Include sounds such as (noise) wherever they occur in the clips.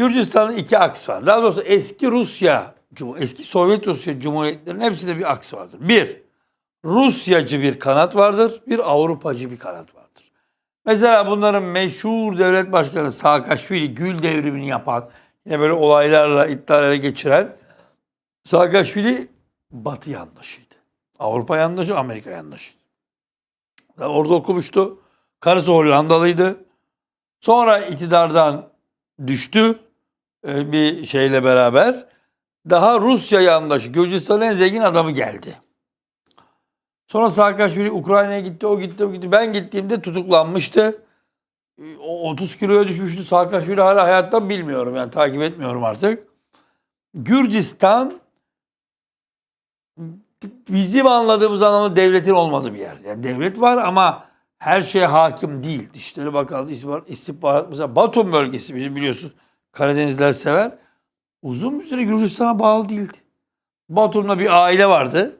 Gürcistan'ın iki aks var. Daha doğrusu eski Rusya, eski Sovyet Rusya Cumhuriyetlerinin hepsinde bir aks vardır. Bir, Rusyacı bir kanat vardır. Bir Avrupacı bir kanat vardır. Mesela bunların meşhur devlet başkanı Saakashvili Gül devrimini yapan, yine böyle olaylarla iddialara geçiren Saakashvili Batı yandaşıydı. Avrupa yandaşı, Amerika yandaşıydı. Orada okumuştu. Karısı Hollandalıydı. Sonra iktidardan düştü bir şeyle beraber. Daha Rusya yandaşı, Gürcistan'ın en zengin adamı geldi. Sonra Saakashvili Ukrayna'ya gitti, o gitti, o gitti. Ben gittiğimde tutuklanmıştı. E, O 30 kiloya düşmüştü. Saakashvili hala hayattan bilmiyorum yani takip etmiyorum artık. Gürcistan bizim anladığımız anlamda devletin olmadığı bir yer. Yani devlet var ama her şeye hakim değil. Dışişleri Bakanlığı, istihbarat, istihbarat mesela Batum bölgesi bizim biliyorsun Karadenizler sever. Uzun bir süre Gürcistan'a bağlı değildi. Batum'da bir aile vardı.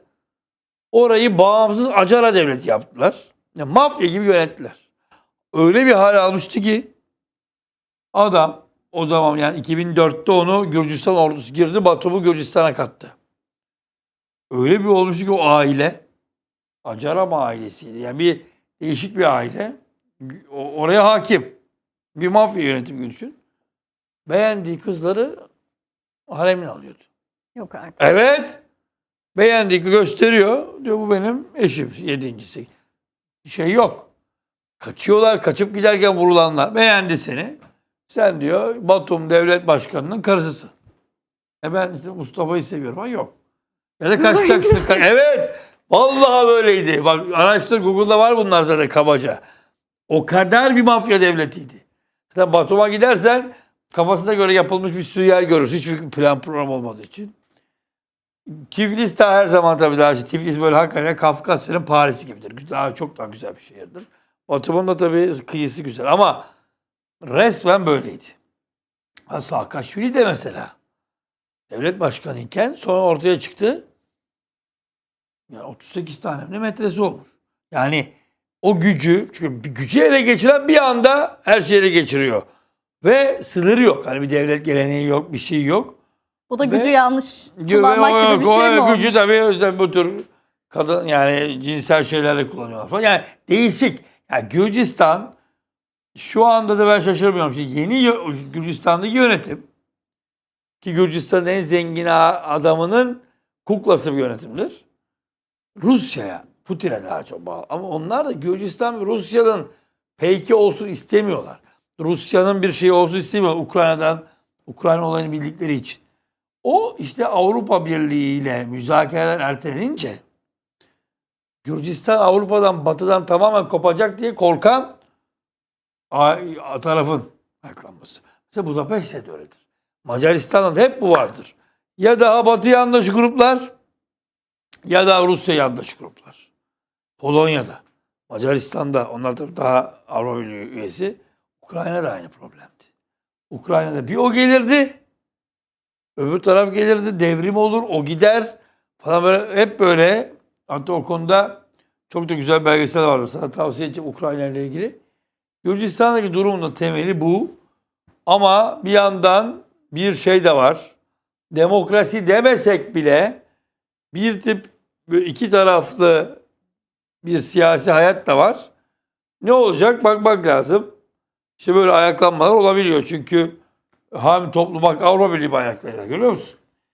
Orayı bağımsız Acara devleti yaptılar. Yani mafya gibi yönettiler. Öyle bir hal almıştı ki adam o zaman yani 2004'te onu Gürcistan ordusu girdi Batum'u Gürcistan'a kattı. Öyle bir olmuştu ki o aile Acaram ailesiydi. Yani bir değişik bir aile. Oraya hakim. Bir mafya yönetimi düşün. Beğendiği kızları haremine alıyordu. Yok artık. Evet. Beğendiği gösteriyor. Diyor bu benim eşim. Yedincisi. Şey yok. Kaçıyorlar. Kaçıp giderken vurulanlar. Beğendi seni. Sen diyor Batum Devlet Başkanı'nın karısısın. E ben işte Mustafa'yı seviyorum. Ha yok. Ya da kaçacaksın. (laughs) Ka- evet. Vallahi böyleydi. Bak araştır Google'da var bunlar zaten kabaca. O kadar bir mafya devletiydi. Sen Batum'a gidersen kafasına göre yapılmış bir sürü yer görürsün. Hiçbir plan program olmadığı için. Tiflis de her zaman tabii daha şey. Tiflis böyle hakikaten Kafkasya'nın Paris'i gibidir. Daha çok daha güzel bir şehirdir. Batum'un da tabii kıyısı güzel ama resmen böyleydi. Ha Saakashvili de mesela devlet başkanı iken sonra ortaya çıktı. Ya 38 tane ne metresi olmuş. Yani o gücü çünkü gücü ele geçiren bir anda her şeyi ele geçiriyor. Ve sınırı yok. Hani bir devlet geleneği yok, bir şey yok. Bu da Ve- gücü yanlış Güve- kullanmak o- gibi bir şey o- mi olmuş? Gücü tabii bu tür kadın yani cinsel şeylerle kullanıyorlar falan. Yani değişik. Yani Gürcistan şu anda da ben şaşırmıyorum. Şimdi yeni Gürcistan'daki yönetim ki Gürcistan'ın en zengin adamının kuklası bir yönetimdir. Rusya'ya, Putin'e daha çok bağlı. Ama onlar da Gürcistan ve Rusya'nın peyki olsun istemiyorlar. Rusya'nın bir şeyi olsun istemiyor. Ukrayna'dan, Ukrayna olayını bildikleri için. O işte Avrupa Birliği ile müzakereler ertelenince Gürcistan Avrupa'dan batıdan tamamen kopacak diye korkan tarafın ayaklanması. Mesela Budapeşte de öyledir. Macaristan'da da hep bu vardır. Ya daha batı yandaşı gruplar ya da Rusya yandaşı gruplar. Polonya'da, Macaristan'da onlar tabii daha Avrupa Birliği üyesi. Ukrayna'da aynı problemdi. Ukrayna'da bir o gelirdi, öbür taraf gelirdi, devrim olur, o gider falan böyle hep böyle. Hatta o konuda çok da güzel belgesel var. Sana tavsiye edeceğim Ukrayna ile ilgili. Gürcistan'daki durumun da temeli bu. Ama bir yandan bir şey de var. Demokrasi demesek bile bir tip iki taraflı bir siyasi hayat da var. Ne olacak bakmak lazım. İşte böyle ayaklanmalar olabiliyor. Çünkü hem toplu bak Avrupa Birliği ayaklanıyor. Görüyor musun?